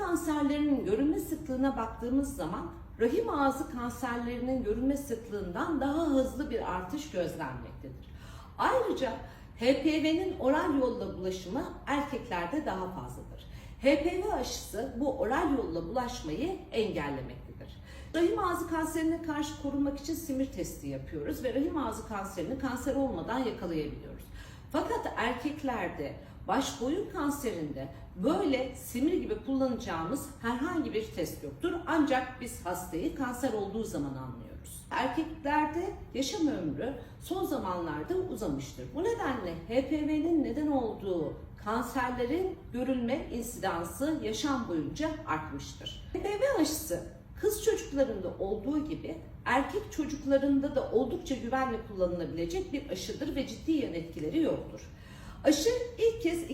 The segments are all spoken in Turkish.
kanserlerinin görülme sıklığına baktığımız zaman rahim ağzı kanserlerinin görülme sıklığından daha hızlı bir artış gözlenmektedir. Ayrıca HPV'nin oral yolla bulaşımı erkeklerde daha fazladır. HPV aşısı bu oral yolla bulaşmayı engellemektedir. Rahim ağzı kanserine karşı korunmak için simir testi yapıyoruz ve rahim ağzı kanserini kanser olmadan yakalayabiliyoruz. Fakat erkeklerde baş boyun kanserinde böyle simir gibi kullanacağımız herhangi bir test yoktur. Ancak biz hastayı kanser olduğu zaman anlıyoruz. Erkeklerde yaşam ömrü son zamanlarda uzamıştır. Bu nedenle HPV'nin neden olduğu kanserlerin görülme insidansı yaşam boyunca artmıştır. HPV aşısı kız çocuklarında olduğu gibi erkek çocuklarında da oldukça güvenle kullanılabilecek bir aşıdır ve ciddi yan etkileri yoktur. Aşı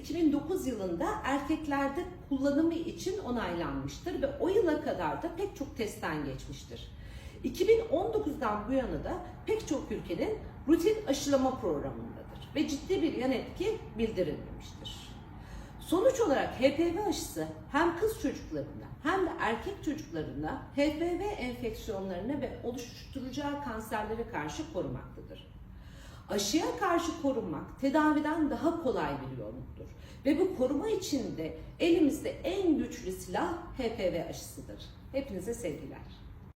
2009 yılında erkeklerde kullanımı için onaylanmıştır ve o yıla kadar da pek çok testten geçmiştir. 2019'dan bu yana da pek çok ülkenin rutin aşılama programındadır ve ciddi bir yan etki bildirilmemiştir. Sonuç olarak HPV aşısı hem kız çocuklarında hem de erkek çocuklarında HPV enfeksiyonlarına ve oluşturacağı kanserlere karşı korumaktadır. Aşıya karşı korunmak tedaviden daha kolay bir yoldur ve bu koruma için de elimizde en güçlü silah HPV aşısıdır. Hepinize sevgiler.